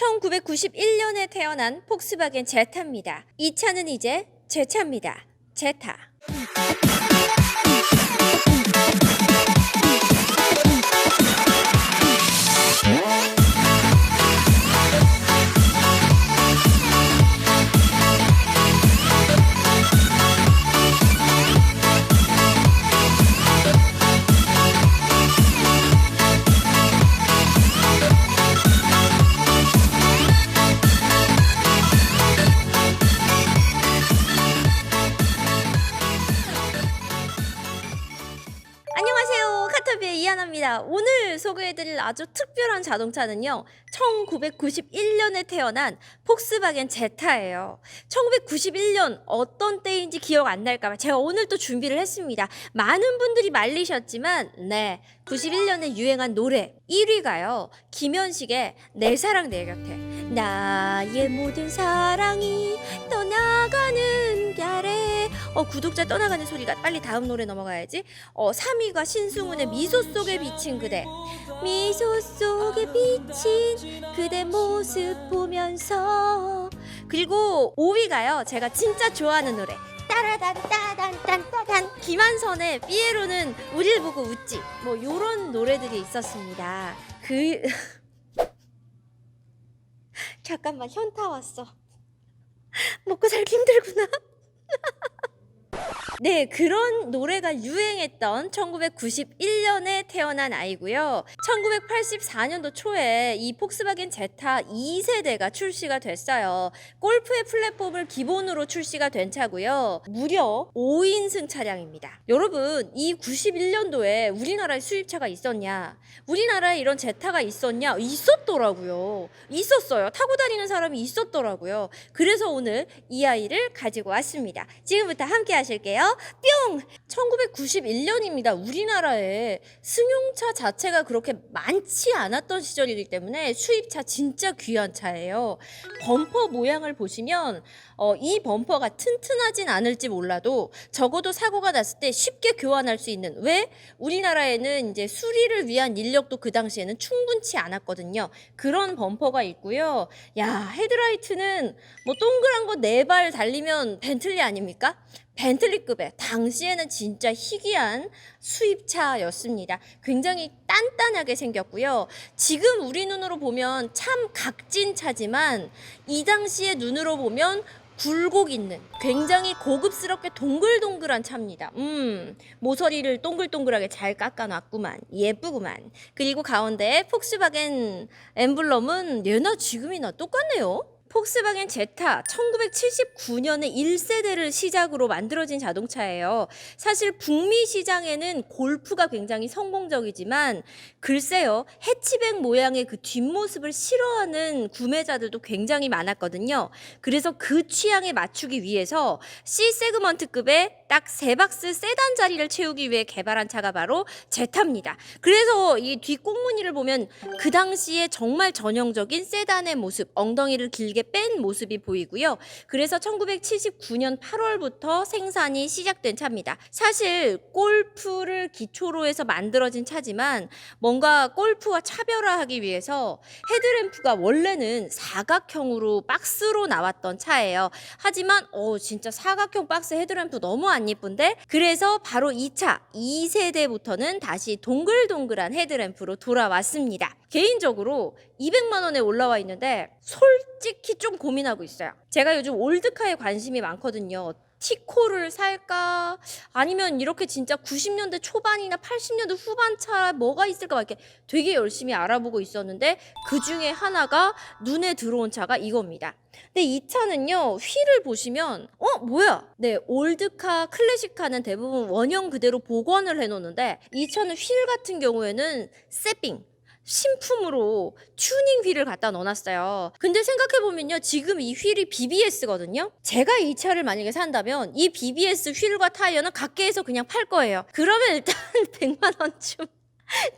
1991년에 태어난 폭스바겐 제타입니다. 이 차는 이제 제 차입니다. 제타. 아주 특별한 자동차는요. 1991년에 태어난 폭스바겐 제타예요. 1991년 어떤 때인지 기억 안 날까봐 제가 오늘 또 준비를 했습니다. 많은 분들이 말리셨지만, 네. 91년에 유행한 노래 1위가요. 김현식의 내 사랑 내 곁에. 나의 모든 사랑이 떠나가는 길에. 어, 구독자 떠나가는 소리가 빨리 다음 노래 넘어가야지. 어, 3위가 신승훈의 미소 속에 비친 그대. 미소 속에 비친 그대 모습 보면서. 그리고 5위가요. 제가 진짜 좋아하는 노래. 따라단 따단 딴 따단 김한선의 삐에로는 우릴 보고 웃지 뭐 요런 노래들이 있었습니다 그 잠깐만 현타 왔어 먹고 살기 힘들구나 네, 그런 노래가 유행했던 1991년에 태어난 아이고요. 1984년도 초에 이 폭스바겐 제타 2세대가 출시가 됐어요. 골프의 플랫폼을 기본으로 출시가 된 차고요. 무려 5인승 차량입니다. 여러분, 이 91년도에 우리나라에 수입차가 있었냐? 우리나라에 이런 제타가 있었냐? 있었더라고요. 있었어요. 타고 다니는 사람이 있었더라고요. 그래서 오늘 이 아이를 가지고 왔습니다. 지금부터 함께 하 실게요. 뿅! 1991년입니다. 우리나라에 승용차 자체가 그렇게 많지 않았던 시절이기 때문에 수입차 진짜 귀한 차예요. 범퍼 모양을 보시면 어, 이 범퍼가 튼튼하진 않을지 몰라도 적어도 사고가 났을 때 쉽게 교환할 수 있는 왜 우리나라에는 이제 수리를 위한 인력도 그 당시에는 충분치 않았거든요. 그런 범퍼가 있고요. 야 헤드라이트는 뭐 동그란 거 네 발 달리면 벤틀리 아닙니까? 벤틀리급의 당시에는 진짜 희귀한 수입차였습니다. 굉장히 단단하게 생겼고요. 지금 우리 눈으로 보면 참 각진 차지만 이 당시의 눈으로 보면 굴곡 있는 굉장히 고급스럽게 동글동글한 차입니다. 음, 모서리를 동글동글하게 잘 깎아놨구만. 예쁘구만. 그리고 가운데 폭스바겐 엠블럼은 얘나 지금이나 똑같네요. 폭스바겐 제타 1979년에 1세대를 시작으로 만들어진 자동차예요. 사실 북미 시장에는 골프가 굉장히 성공적이지만 글쎄요. 해치백 모양의 그 뒷모습을 싫어하는 구매자들도 굉장히 많았거든요. 그래서 그 취향에 맞추기 위해서 C 세그먼트급의 딱 세 박스 세단 자리를 채우기 위해 개발한 차가 바로 제타입니다. 그래서 이 뒷꽁무니를 보면 그 당시에 정말 전형적인 세단의 모습, 엉덩이를 길게 뺀 모습이 보이고요. 그래서 1979년 8월부터 생산이 시작된 차입니다. 사실 골프를 기초로 해서 만들어진 차지만 뭔가 골프와 차별화하기 위해서 헤드램프가 원래는 사각형으로 박스로 나왔던 차예요. 하지만 어 진짜 사각형 박스 헤드램프 너무 안 예쁜데 그래서 바로 이차 2세대부터는 다시 동글동글한 헤드램프로 돌아왔습니다. 개인적으로 200만 원에 올라와 있는데 솔직히 좀 고민하고 있어요. 제가 요즘 올드카에 관심이 많거든요. 티코를 살까? 아니면 이렇게 진짜 90년대 초반이나 80년대 후반 차 뭐가 있을까 막 이렇게 되게 열심히 알아보고 있었는데 그 중에 하나가 눈에 들어온 차가 이겁니다. 근데 이 차는요, 휠을 보시면, 어, 뭐야? 네, 올드카, 클래식카는 대부분 원형 그대로 복원을 해놓는데, 이 차는 휠 같은 경우에는 세핑, 신품으로 튜닝 휠을 갖다 넣어놨어요. 근데 생각해보면요. 지금 이 휠이 BBS거든요. 제가 이 차를 만약에 산다면 이 BBS 휠과 타이어는 각계에서 그냥 팔 거예요. 그러면 일단 100만 원쯤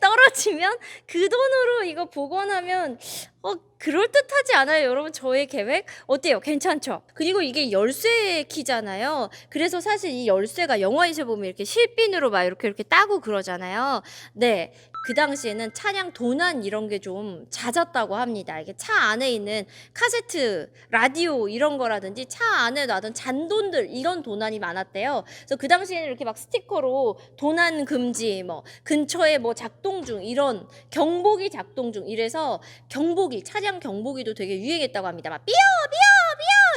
떨어지면 그 돈으로 이거 복원하면 어 그럴듯하지 않아요, 여러분? 저의 계획 어때요? 괜찮죠? 그리고 이게 열쇠 키잖아요. 그래서 사실 이 열쇠가 영화에서 보면 이렇게 실핀으로 막 이렇게 이렇게 따고 그러잖아요. 네, 그 당시에는 차량 도난 이런 게 좀 잦았다고 합니다. 이게 차 안에 있는 카세트, 라디오 이런 거라든지 차 안에 놔둔 잔돈들 이런 도난이 많았대요. 그래서 그 당시에는 이렇게 막 스티커로 도난 금지, 뭐 근처에 뭐 작동 중 이런 경보기 작동 중 이래서 경보기 차량 경보기도 되게 유행했다고 합니다. 막 삐어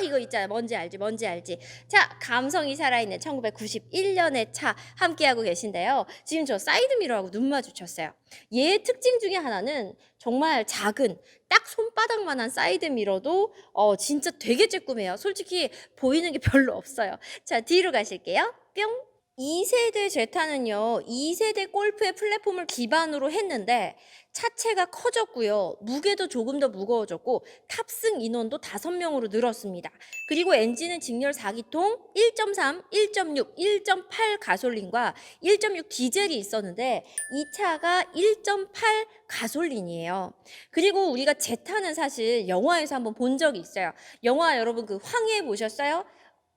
이거 있잖아요. 뭔지 알지? 뭔지 알지? 자 감성이 살아있는 1991년의 차 함께하고 계신데요. 지금 저 사이드 미러하고 눈 마주쳤어요. 얘의 특징 중에 하나는 정말 작은 딱 손바닥만한 사이드 미러도 어 진짜 되게 쬐끔해요. 솔직히 보이는 게 별로 없어요. 자 뒤로 가실게요. 뿅. 2세대 제타는요, 2세대 골프의 플랫폼을 기반으로 했는데, 차체가 커졌고요, 무게도 조금 더 무거워졌고, 탑승 인원도 5명으로 늘었습니다. 그리고 엔진은 직렬 4기통 1.3, 1.6, 1.8 가솔린과 1.6 디젤이 있었는데, 이 차가 1.8 가솔린이에요. 그리고 우리가 제타는 사실 영화에서 한번 본 적이 있어요. 영화 여러분 그 황해 보셨어요?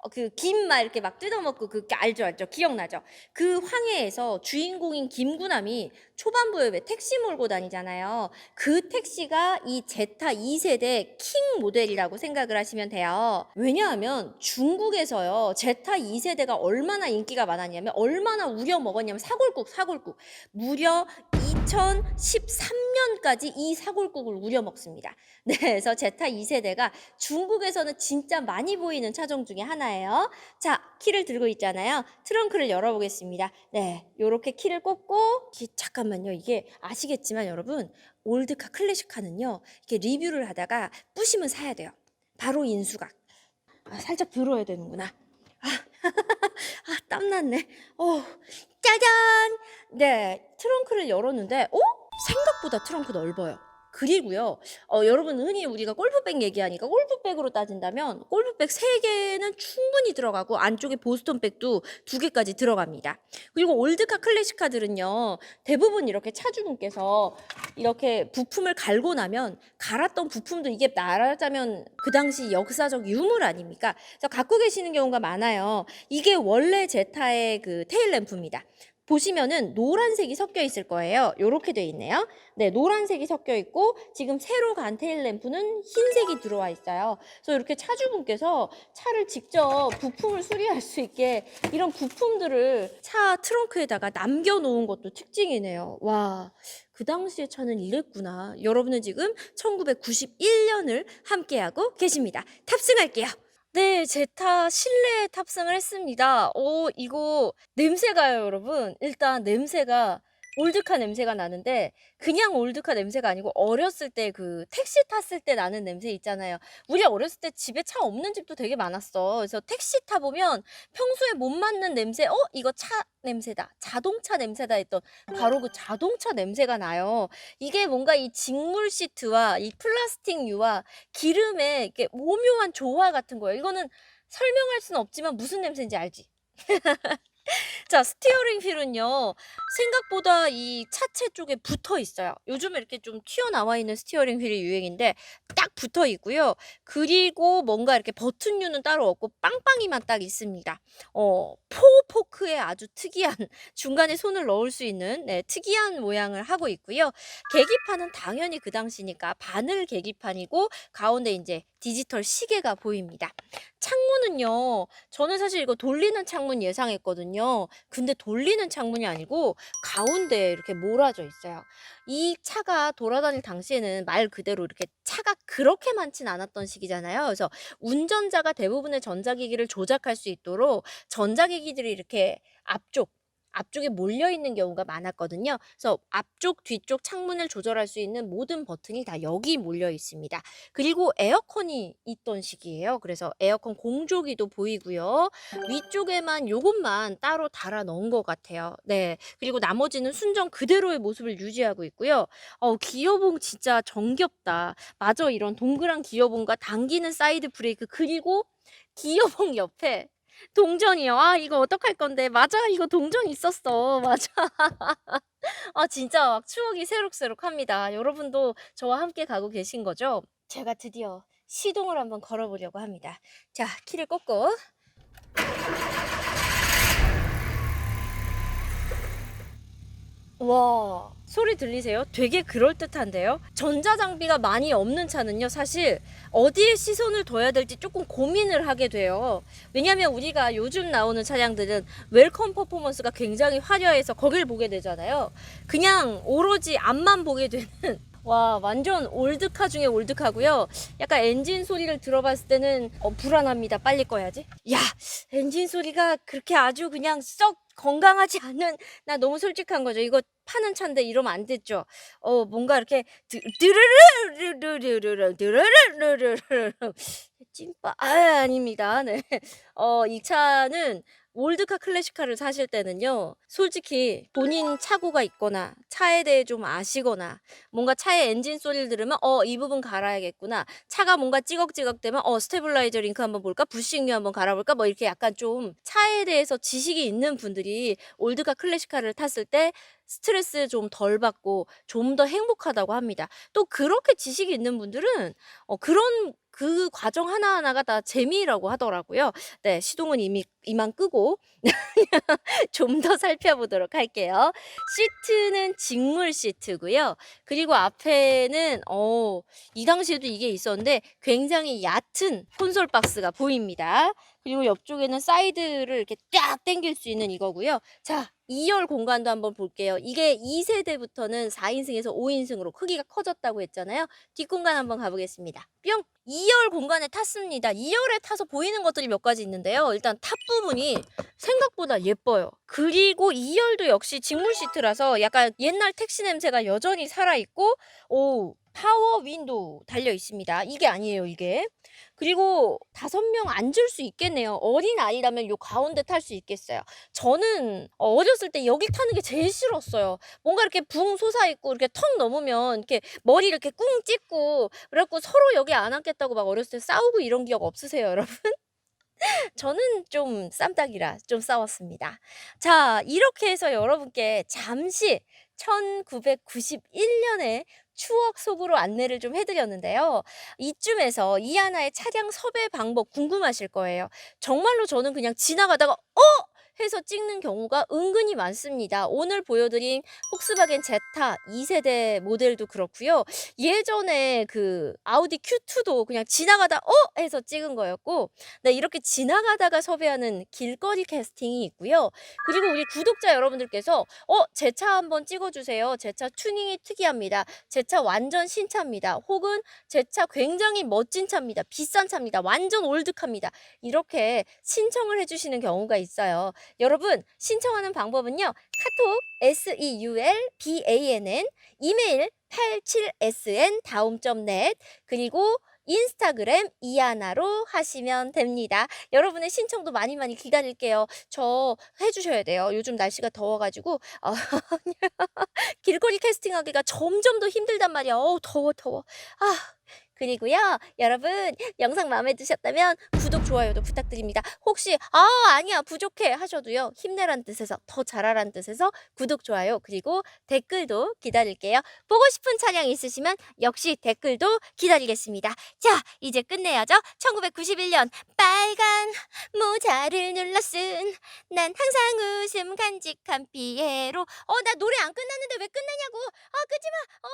어, 그김 막 이렇게 막 뜯어먹고 그 알죠 알죠? 기억나죠? 그 황해에서 주인공인 김구남이 초반부에 왜 택시 몰고 다니잖아요. 그 택시가 이 제타 2세대 킹 모델이라고 생각을 하시면 돼요. 왜냐하면 중국에서요 제타 2세대가 얼마나 인기가 많았냐면 얼마나 우려 먹었냐면 사골국 사골국. 무려 2013년까지 이 사골국을 우려 먹습니다 네, 그래서 제타 2세대가 중국에서는 진짜 많이 보이는 차종 중에 하나예요. 자, 키를 들고 있잖아요. 트렁크를 열어보겠습니다. 네, 요렇게 키를 꽂고, 기- 잠깐만요. 이게 아시겠지만 여러분, 올드카 클래식카는요, 이렇게 리뷰를 하다가 부시면 사야 돼요. 바로 인수각. 아, 살짝 들어야 되는구나. 아, 아 땀났네. 어, 짜잔! 네, 트렁크를 열었는데, 어? 생각보다 트렁크 넓어요. 그리고요, 어, 여러분 흔히 우리가 골프백 얘기하니까 골프백으로 따진다면 골프백 세개는 충분히 들어가고 안쪽에 보스턴백도 두개까지 들어갑니다. 그리고 올드카 클래식카들은요, 대부분 이렇게 차주분께서 이렇게 부품을 갈고 나면 갈았던 부품도 이게 말하자면 그 당시 역사적 유물 아닙니까? 그래서 갖고 계시는 경우가 많아요. 이게 원래 제타의 그 테일 램프입니다. 보시면은 노란색이 섞여 있을 거예요. 요렇게 돼 있네요. 네, 노란색이 섞여 있고 지금 새로 간 테일 램프는 흰색이 들어와 있어요. 그래서 이렇게 차주분께서 차를 직접 부품을 수리할 수 있게 이런 부품들을 차 트렁크에다가 남겨 놓은 것도 특징이네요. 와. 그 당시의 차는 이랬구나. 여러분은 지금 1991년을 함께하고 계십니다. 탑승할게요. 네, 제타 실내에 탑승을 했습니다. 오, 이거 냄새가요, 여러분. 일단 냄새가 올드카 냄새가 나는데 그냥 올드카 냄새가 아니고 어렸을 때 그 택시 탔을 때 나는 냄새 있잖아요. 우리 어렸을 때 집에 차 없는 집도 되게 많았어. 그래서 택시 타 보면 평소에 못 맡는 냄새, 어? 이거 차 냄새다. 자동차 냄새다 했던 바로 그 자동차 냄새가 나요. 이게 뭔가 이 직물 시트와 이 플라스틱 유와 기름의 이렇게 오묘한 조화 같은 거예요. 이거는 설명할 수는 없지만 무슨 냄새인지 알지? 자, 스티어링 휠은요, 생각보다 이 차체 쪽에 붙어 있어요. 요즘에 이렇게 좀 튀어나와 있는 스티어링 휠이 유행인데, 딱 붙어 있고요. 그리고 뭔가 이렇게 버튼류는 따로 없고, 빵빵이만 딱 있습니다. 어, 포 포크에 아주 특이한, 중간에 손을 넣을 수 있는, 네, 특이한 모양을 하고 있고요. 계기판은 당연히 그 당시니까 바늘 계기판이고, 가운데 이제 디지털 시계가 보입니다. 창문은요, 저는 사실 이거 돌리는 창문 예상했거든요. 근데 돌리는 창문이 아니고 가운데에 이렇게 몰아져 있어요. 이 차가 돌아다닐 당시에는 말 그대로 이렇게 차가 그렇게 많진 않았던 시기잖아요. 그래서 운전자가 대부분의 전자기기를 조작할 수 있도록 전자기기들이 이렇게 앞쪽 앞쪽에 몰려 있는 경우가 많았거든요. 그래서 앞쪽, 뒤쪽 창문을 조절할 수 있는 모든 버튼이 다 여기 몰려 있습니다. 그리고 에어컨이 있던 시기예요. 그래서 에어컨 공조기도 보이고요. 위쪽에만 요것만 따로 달아 넣은 것 같아요. 네. 그리고 나머지는 순정 그대로의 모습을 유지하고 있고요. 어, 기어봉 진짜 정겹다. 맞아. 이런 동그란 기어봉과 당기는 사이드 브레이크 그리고 기어봉 옆에 동전이요. 아, 이거 어떡할 건데. 맞아. 이거 동전 있었어. 맞아. 아, 진짜 막 추억이 새록새록 합니다. 여러분도 저와 함께 가고 계신 거죠? 제가 드디어 시동을 한번 걸어보려고 합니다. 자, 키를 꽂고. 와, 소리 들리세요? 되게 그럴듯한데요? 전자장비가 많이 없는 차는요, 사실 어디에 시선을 둬야 될지 조금 고민을 하게 돼요. 왜냐하면 우리가 요즘 나오는 차량들은 웰컴 퍼포먼스가 굉장히 화려해서 거길 보게 되잖아요. 그냥 오로지 앞만 보게 되는 와 완전 올드카 중에 올드카고요. 약간 엔진 소리를 들어봤을 때는 어, 불안합니다. 빨리 꺼야지. 야 엔진 소리가 그렇게 아주 그냥 썩 건강하지 않은 나 너무 솔직한 거죠. 이거 파는 차인데 이러면 안 됐죠. 어 뭔가 이렇게 드- 드르르르르르르르 드르르르르르 찐빠 아 아닙니다. 네. 어 이 차는 올드카 클래식카를 사실 때는요. 솔직히 본인 차고가 있거나 차에 대해 좀 아시거나 뭔가 차의 엔진 소리를 들으면 어 이 부분 갈아야겠구나. 차가 뭔가 찌걱찌걱대면 어 스테빌라이저 링크 한번 볼까? 부싱류 한번 갈아볼까? 뭐 이렇게 약간 좀 차에 대해서 지식이 있는 분들이 올드카 클래식카를 탔을 때 스트레스 좀 덜 받고 좀 더 행복하다고 합니다. 또 그렇게 지식이 있는 분들은 어 그런 그 과정 하나하나가 다 재미라고 하더라고요. 네, 시동은 이미 이만 끄고 좀 더 살펴보도록 할게요. 시트는 직물 시트고요. 그리고 앞에는 어, 이 당시에도 이게 있었는데 굉장히 얕은 콘솔 박스가 보입니다. 그리고 옆쪽에는 사이드를 이렇게 쫙 당길 수 있는 이거고요. 자, 2열 공간도 한번 볼게요. 이게 2세대부터는 4인승에서 5인승으로 크기가 커졌다고 했잖아요. 뒷공간 한번 가보겠습니다. 뿅! 2열 공간에 탔습니다. 2열에 타서 보이는 것들이 몇 가지 있는데요. 일단 탑 부분이 생각보다 예뻐요. 그리고 2열도 역시 직물 시트라서 약간 옛날 택시 냄새가 여전히 살아있고, 오, 파워 윈도우 달려 있습니다. 이게 아니에요, 이게. 그리고 다섯 명 앉을 수 있겠네요. 어린 아이라면 요 가운데 탈 수 있겠어요. 저는 어렸을 때 여기 타는 게 제일 싫었어요. 뭔가 이렇게 붕 솟아 있고 이렇게 턱 넘으면 이렇게 머리 이렇게 꿍 찍고 그래갖고 서로 여기 안 앉겠다고 막 어렸을 때 싸우고 이런 기억 없으세요, 여러분? 저는 좀 쌈딱이라 좀 싸웠습니다. 자, 이렇게 해서 여러분께 잠시 1991년의 추억 속으로 안내를 좀 해드렸는데요. 이쯤에서 이 하나의 차량 섭외 방법 궁금하실 거예요. 정말로 저는 그냥 지나가다가 어? 해서 찍는 경우가 은근히 많습니다. 오늘 보여드린 폭스바겐 제타 2세대 모델도 그렇고요. 예전에 그 아우디 Q2도 그냥 지나가다 어? 해서 찍은 거였고 네, 이렇게 지나가다가 섭외하는 길거리 캐스팅이 있고요. 그리고 우리 구독자 여러분들께서 어, 제 차 한번 찍어주세요. 제 차 튜닝이 특이합니다. 제 차 완전 신차입니다. 혹은 제 차 굉장히 멋진 차입니다. 비싼 차입니다. 완전 올드카입니다. 이렇게 신청을 해주시는 경우가 있어요. 여러분 신청하는 방법은요. 카톡 seulbann 이메일 87sn 다음점.net 그리고 인스타그램 이하나로 하시면 됩니다. 여러분의 신청도 많이 많이 기다릴게요. 저 해주셔야 돼요. 요즘 날씨가 더워가지고 어, 길거리 캐스팅하기가 점점 더 힘들단 말이야. 어우 더워 더워. 아 그리고요 여러분 영상 마음에 드셨다면 구독 좋아요도 부탁드립니다. 혹시 아 아니야 부족해 하셔도요 힘내란 뜻에서 더 잘하란 뜻에서 구독 좋아요 그리고 댓글도 기다릴게요. 보고 싶은 차량 있으시면 역시 댓글도 기다리겠습니다. 자, 이제 끝내야죠. 1991년 빨간 모자를 눌러 쓴 난 항상 웃음 간직한 피에로. 어, 나 노래 안 끝났는데 왜 끝내냐고. 아, 끄지 마. 어.